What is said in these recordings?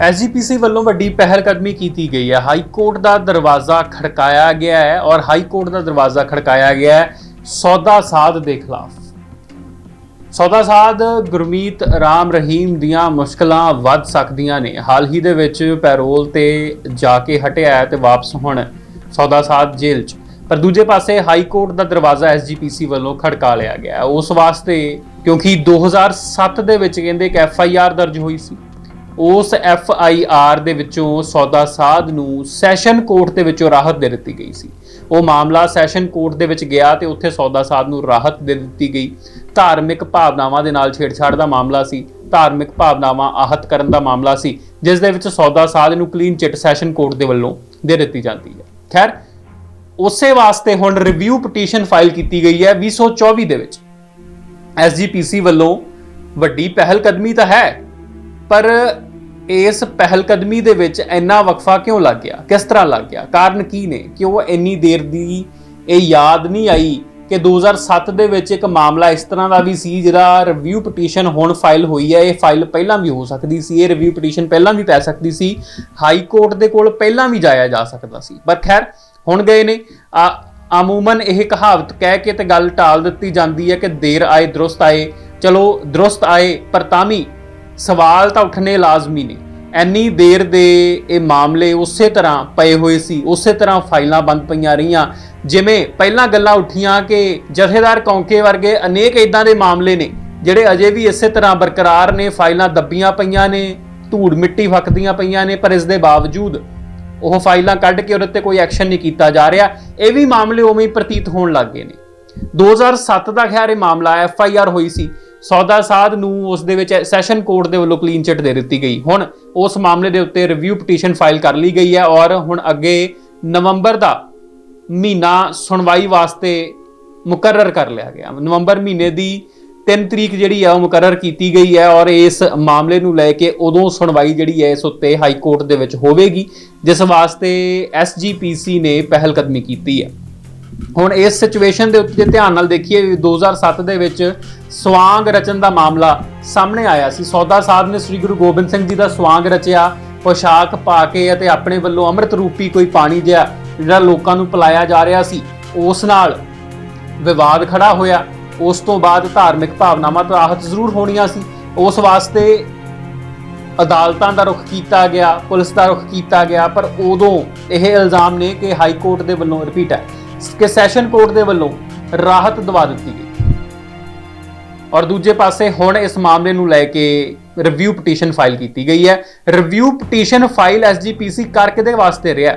SGPC ਵੱਲੋਂ ਵੱਡੀ ਪਹਿਲ ਕਦਮੀ ਕੀਤੀ ਗਈ ਹੈ। ਹਾਈ ਕੋਰਟ ਦਾ ਦਰਵਾਜ਼ਾ ਖੜਕਾਇਆ ਗਿਆ ਹੈ ਔਰ ਹਾਈ ਕੋਰਟ ਦਾ ਦਰਵਾਜ਼ਾ ਖੜਕਾਇਆ ਗਿਆ ਹੈ ਸੌਦਾ ਸਾਧ ਦੇ ਖਿਲਾਫ। ਸੌਦਾ ਸਾਧ ਗੁਰਮੀਤ ਰਾਮ ਰਹੀਮ ਦੀਆਂ ਮੁਸ਼ਕਲਾਂ ਵੱਧ ਸਕਦੀਆਂ ਨੇ। ਹਾਲ ਹੀ ਦੇ ਵਿੱਚ ਪੈਰੋਲ ਤੇ ਜਾ ਕੇ ਹਟਿਆ ਹੈ ਤੇ ਵਾਪਸ ਹੁਣ ਸੌਦਾ ਸਾਧ ਜੇਲ੍ਹ 'ਚ। ਪਰ ਦੂਜੇ ਪਾਸੇ ਹਾਈ ਕੋਰਟ ਦਾ ਦਰਵਾਜ਼ਾ ਐਸਜੀਪੀਸੀ ਵੱਲੋਂ ਖੜਕਾ ਲਿਆ ਗਿਆ ਉਸ ਵਾਸਤੇ ਕਿਉਂਕਿ 2007 ਦੇ ਵਿੱਚ ਕਹਿੰਦੇ ਇੱਕ ਐਫ ਆਈ ਆਰ ਦਰਜ ਹੋਈ ਸੀ। ਉਸ ਐਫ ਆਈ ਆਰ ਦੇ ਵਿੱਚੋਂ ਸੌਦਾ ਸਾਧ ਨੂੰ ਸੈਸ਼ਨ ਕੋਰਟ ਦੇ ਵਿੱਚੋਂ ਰਾਹਤ ਦੇ ਦਿੱਤੀ ਗਈ ਸੀ। ਉਹ ਮਾਮਲਾ ਸੈਸ਼ਨ ਕੋਰਟ ਦੇ ਵਿੱਚ ਗਿਆ ਤੇ ਉੱਥੇ ਸੌਦਾ ਸਾਧ ਨੂੰ ਰਾਹਤ ਦੇ ਦਿੱਤੀ ਗਈ। ਧਾਰਮਿਕ ਭਾਵਨਾਵਾਂ ਦੇ ਨਾਲ ਛੇੜਛਾੜ ਦਾ ਮਾਮਲਾ ਸੀ। ਧਾਰਮਿਕ ਭਾਵਨਾਵਾਂ ਆਹਤ ਕਰਨ ਦਾ ਮਾਮਲਾ ਸੀ, ਜਿਸ ਦੇ ਵਿੱਚ ਸੌਦਾ ਸਾਧ ਨੂੰ ਕਲੀਨ ਚਿੱਟ ਸੈਸ਼ਨ ਕੋਰਟ ਦੇ ਵੱਲੋਂ ਦੇ ਦਿੱਤੀ ਜਾਂਦੀ ਹੈ। ਖੈਰ, ਉਸੇ ਵਾਸਤੇ ਹੁਣ ਰਿਵਿਊ ਪਟੀਸ਼ਨ ਫਾਈਲ ਕੀਤੀ ਗਈ ਹੈ 2024 ਦੇ ਵਿੱਚ। ਐਸਜੀਪੀਸੀ ਵੱਲੋਂ ਵੱਡੀ ਪਹਿਲ ਕਦਮੀ ਤਾਂ ਹੈ, ਪਰ ਇਸ ਪਹਿਲ ਕਦਮੀ ਦੇ ਵਿੱਚ ਇੰਨਾ ਵਕਫਾ ਕਿਉਂ ਲੱਗ ਗਿਆ? ਕਿਸ ਤਰ੍ਹਾਂ ਲੱਗ ਗਿਆ? ਕਾਰਨ ਕੀ ਨੇ? ਕਿ ਉਹ ਇੰਨੀ ਦੇਰ ਦੀ ਇਹ ਯਾਦ ਨਹੀਂ ਆਈ ਕਿ 2007 ਦੇ ਵਿੱਚ ਇੱਕ ਮਾਮਲਾ ਇਸ ਤਰ੍ਹਾਂ ਦਾ ਵੀ ਸੀ ਜਿਹਦਾ ਰਿਵਿਊ ਪਟੀਸ਼ਨ ਹੁਣ ਫਾਈਲ ਹੋਈ ਹੈ, ਇਹ ਫਾਈਲ ਪਹਿਲਾਂ ਵੀ ਹੋ ਸਕਦੀ ਸੀ, ਇਹ ਰਿਵਿਊ ਪਟੀਸ਼ਨ ਪਹਿਲਾਂ ਵੀ ਪੈ ਸਕਦੀ ਸੀ ਹਾਈ ਕੋਰਟ ਦੇ ਕੋਲ ਪਹਿਲਾਂ ਵੀ ਜਾਇਆ ਜਾ ਸਕਦਾ ਸੀ। ਪਰ ਖੈਰ, ਹੁਣ ਗਏ ਨੇ। ਆ, ਅਮੂਮਨ ਇਹ ਕਹਾਵਤ ਕਹਿ ਕੇ ਤੇ ਗੱਲ ਟਾਲ ਦਿੱਤੀ ਜਾਂਦੀ ਹੈ ਕਿ ਦੇਰ ਆਏ, ਦਰੁਸਤ ਆਏ। ਚਲੋ, ਦਰੁਸਤ ਆਏ, ਪਰ ਤਾਂ ਵੀ ਸਵਾਲ ਤਾਂ ਉੱਠਣੇ ਲਾਜ਼ਮੀ ਨੇ। ਐਨੀ ਦੇਰ ਦੇ ਇਹ ਮਾਮਲੇ ਉਸੇ ਤਰ੍ਹਾਂ ਪਏ ਹੋਏ ਸੀ, ਉਸੇ ਤਰ੍ਹਾਂ ਫਾਈਲਾਂ ਬੰਦ ਪਈਆਂ ਰਹੀਆਂ। ਜਿਵੇਂ ਪਹਿਲਾਂ ਗੱਲਾਂ ਉੱਠੀਆਂ ਕਿ ਜਥੇਦਾਰ ਕੌਂਕੇ ਵਰਗੇ ਅਨੇਕ ਇਦਾਂ ਦੇ ਮਾਮਲੇ ਨੇ, ਜਿਹੜੇ ਅਜੇ ਵੀ ਇਸੇ ਤਰ੍ਹਾਂ ਬਰਕਰਾਰ ਨੇ, ਫਾਈਲਾਂ ਦੱਬੀਆਂ ਪਈਆਂ ਨੇ, ਧੂੜ ਮਿੱਟੀ ਫੱਕਦੀਆਂ ਪਈਆਂ ਨੇ, ਪਰ ਇਸ ਦੇ ਬਾਵਜੂਦ ਉਹ ਫਾਈਲਾਂ ਕੱਢ ਕੇ ਉਹਦੇ ਤੇ ਕੋਈ ਐਕਸ਼ਨ ਨਹੀਂ ਕੀਤਾ ਜਾ ਰਿਹਾ। ਇਹ ਵੀ ਮਾਮਲੇ ਉਵੇਂ ਹੀ ਪ੍ਰਤੀਤ ਹੋਣ ਲੱਗ ਗਏ ਨੇ। 2007 ਦਾ ਖਿਆਰ ਇਹ ਮਾਮਲਾ ਐਫ ਆਈ ਆਰ ਹੋਈ ਸੀ। ਸੌਦਾ ਸਾਧ ਨੂੰ ਉਸ ਦੇ ਵਿੱਚ ਸੈਸ਼ਨ ਕੋਰਟ ਦੇ ਵੱਲੋਂ ਕਲੀਨ ਚਿੱਟ ਦੇ ਦਿੱਤੀ ਗਈ। ਹੁਣ ਉਸ ਮਾਮਲੇ ਦੇ ਉੱਤੇ ਰਿਵਿਊ ਪਟੀਸ਼ਨ ਫਾਈਲ ਕਰ ਲਈ ਗਈ ਹੈ ਔਰ ਹੁਣ ਅੱਗੇ ਨਵੰਬਰ ਦਾ ਮਹੀਨਾ ਸੁਣਵਾਈ ਵਾਸਤੇ ਮੁਕਰਰ ਕਰ ਲਿਆ ਗਿਆ। ਨਵੰਬਰ ਮਹੀਨੇ ਦੀ 3 ਤਰੀਕ ਜਿਹੜੀ ਹੈ ਉਹ ਮੁਕਰਰ ਕੀਤੀ ਗਈ ਹੈ ਔਰ ਇਸ ਮਾਮਲੇ ਨੂੰ ਲੈ ਕੇ ਉਦੋਂ ਸੁਣਵਾਈ ਜਿਹੜੀ ਹੈ ਇਸ ਉੱਤੇ ਹਾਈ ਕੋਰਟ ਦੇ ਵਿੱਚ ਹੋਵੇਗੀ, ਜਿਸ ਵਾਸਤੇ ਐਸਜੀਪੀਸੀ ਨੇ ਪਹਿਲ ਕਦਮੀ ਕੀਤੀ ਹੈ। ਹੁਣ ਇਸ ਸਿਚੁਏਸ਼ਨ ਦੇ ਉੱਤੇ ਧਿਆਨ ਨਾਲ ਦੇਖੀਏ ਵੀ 2007 ਦੇ ਵਿੱਚ ਸਵਾਂਗ ਰਚਨ ਦਾ ਮਾਮਲਾ ਸਾਹਮਣੇ ਆਇਆ ਸੀ। ਸੌਦਾ ਸਾਹਿਬ ਨੇ ਸ੍ਰੀ ਗੁਰੂ ਗੋਬਿੰਦ ਸਿੰਘ ਜੀ ਦਾ ਸਵਾਂਗ ਰਚਿਆ, ਪੋਸ਼ਾਕ ਪਾ ਕੇ ਅਤੇ ਆਪਣੇ ਵੱਲੋਂ ਅੰਮ੍ਰਿਤ ਰੂਪੀ ਕੋਈ ਪਾਣੀ ਜਿਹਾ ਜਿਹੜਾ ਲੋਕਾਂ ਨੂੰ ਪਿਲਾਇਆ ਜਾ ਰਿਹਾ ਸੀ, ਉਸ ਨਾਲ ਵਿਵਾਦ ਖੜਾ ਹੋਇਆ। ਉਸ ਤੋਂ ਬਾਅਦ ਧਾਰਮਿਕ ਭਾਵਨਾਵਾਂ ਤੋਂ ਆਹਤ ਜ਼ਰੂਰ ਹੋਣੀਆਂ ਸੀ। ਉਸ ਵਾਸਤੇ ਅਦਾਲਤਾਂ ਦਾ ਰੁਖ ਕੀਤਾ ਗਿਆ, ਪੁਲਿਸ ਦਾ ਰੁਖ ਕੀਤਾ ਗਿਆ, ਪਰ ਉਦੋਂ ਇਹ ਇਲਜ਼ਾਮ ਨੇ ਕਿ ਹਾਈ ਕੋਰਟ ਦੇ ਵੱਲੋਂ ਰਿਪੀਟ ਹੈ। ਕਿ ਸੈਸ਼ਨ ਕੋਰਟ ਦੇ ਵੱਲੋਂ ਰਾਹਤ ਦਵਾ ਦਿੱਤੀ ਗਈ। ਔਰ ਦੂਜੇ ਪਾਸੇ ਹੁਣ ਇਸ ਮਾਮਲੇ ਨੂੰ ਲੈ ਕੇ ਰਿਵਿਊ ਪਟੀਸ਼ਨ ਫਾਈਲ ਕੀਤੀ ਗਈ ਹੈ। ਰਿਵਿਊ ਪਟੀਸ਼ਨ ਫਾਈਲ ਐਸਜੀਪੀਸੀ ਕਰ ਕਿਹਦੇ ਵਾਸਤੇ ਰਿਹਾ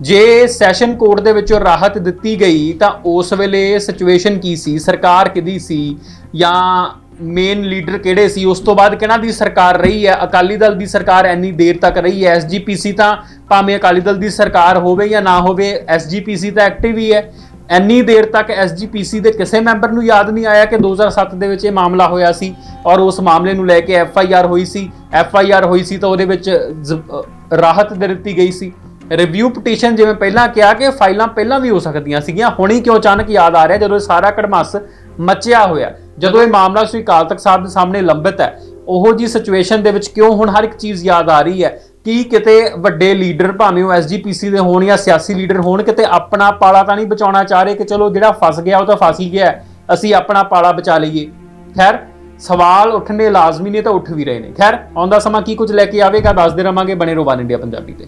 ਜੇ ਸੈਸ਼ਨ ਕੋਰਟ ਦੇ ਵਿੱਚੋਂ ਰਾਹਤ ਦਿੱਤੀ ਗਈ ਤਾਂ ਉਸ ਵੇਲੇ ਸਿਚੁਏਸ਼ਨ ਕੀ ਸੀ? ਸਰਕਾਰ ਕਿਹਦੀ ਸੀ? ਜਾਂ ਮੇਨ ਲੀਡਰ ਕਿਹੜੇ ਸੀ? ਉਸ ਤੋਂ ਬਾਅਦ ਕਿਹਨਾਂ ਦੀ ਸਰਕਾਰ ਰਹੀ ਹੈ? ਅਕਾਲੀ ਦਲ ਦੀ ਸਰਕਾਰ ਇੰਨੀ ਦੇਰ ਤੱਕ ਰਹੀ ਹੈ ਐਸਜੀਪੀਸੀ ਤਾਂ ਭਾਵੇਂ ਅਕਾਲੀ ਦਲ ਦੀ ਸਰਕਾਰ ਹੋਵੇ ਜਾਂ ਨਾ ਹੋਵੇ ਐਸਜੀਪੀਸੀ ਤਾਂ ਐਕਟਿਵ ਹੀ ਹੈ। ਇੰਨੀ ਦੇਰ ਤੱਕ ਐਸਜੀਪੀਸੀ ਦੇ ਕਿਸੇ ਮੈਂਬਰ ਨੂੰ ਯਾਦ ਨਹੀਂ ਆਇਆ ਕਿ 2007 ਦੇ ਵਿੱਚ ਇਹ ਮਾਮਲਾ ਹੋਇਆ ਸੀ ਔਰ ਉਸ ਮਾਮਲੇ ਨੂੰ ਲੈ ਕੇ ਐਫ ਆਈ ਆਰ ਹੋਈ ਸੀ। ਐਫ ਆਈ ਆਰ ਹੋਈ ਸੀ ਤਾਂ ਉਹਦੇ ਵਿੱਚ ਰਾਹਤ ਦੇ ਦਿੱਤੀ ਗਈ ਸੀ। ਰਿਵਿਊ ਪਟੀਸ਼ਨ ਜਿਵੇਂ ਪਹਿਲਾਂ ਕਿਹਾ ਕਿ ਫਾਈਲਾਂ ਪਹਿਲਾਂ ਵੀ ਹੋ ਸਕਦੀਆਂ ਸੀਗੀਆਂ, ਹੁਣੀ ਕਿਉਂ ਅਚਾਨਕ ਯਾਦ ਆ ਰਿਹਾ ਜਦੋਂ ਇਹ ਸਾਰਾ ਕੜਮਸ ਮਚਿਆ ਹੋਇਆ। ਜਦੋਂ ਇਹ ਮਾਮਲਾ ਸ੍ਰੀ ਅਕਾਲ ਤਖਤ ਸਾਹਿਬ ਦੇ ਸਾਹਮਣੇ ਲੰਬਿਤ ਹੈ, ਉਹੋ ਜੀ ਸਿਚੁਏਸ਼ਨ ਦੇ ਵਿੱਚ ਕਿਉਂ ਹੁਣ ਹਰ ਇੱਕ ਚੀਜ਼ ਯਾਦ ਆ ਰਹੀ ਹੈ? ਕੀ ਕਿਤੇ ਵੱਡੇ ਲੀਡਰ ਭਾਵੇਂ ਉਹ ਐਸਜੀਪੀਸੀ ਦੇ ਹੋਣ ਜਾਂ ਸਿਆਸੀ ਲੀਡਰ ਹੋਣ, ਕਿਤੇ ਆਪਣਾ ਪਾਲਾ ਤਾਂ ਨਹੀਂ ਬਚਾਉਣਾ ਚਾਹ ਰਹੇ ਕਿ ਚਲੋ ਜਿਹੜਾ ਫਸ ਗਿਆ ਉਹ ਤਾਂ ਫਸ ਹੀ ਗਿਆ, ਅਸੀਂ ਆਪਣਾ ਪਾਲਾ ਬਚਾ ਲਈਏ। ਖੈਰ, ਸਵਾਲ ਉੱਠਣੇ ਲਾਜ਼ਮੀ ਨੇ ਤਾਂ ਉੱਠ ਵੀ ਰਹੇ ਨੇ। ਖੈਰ ਆਉਂਦਾ ਸਮਾਂ ਕੀ ਕੁਝ ਲੈ ਕੇ ਆਵੇਗਾ, ਦੱਸਦੇ ਰਵਾਂਗੇ ਬਣੇ ਰੋ ਵਨ ਇੰਡੀਆ ਪੰਜਾਬੀ ਤੇ।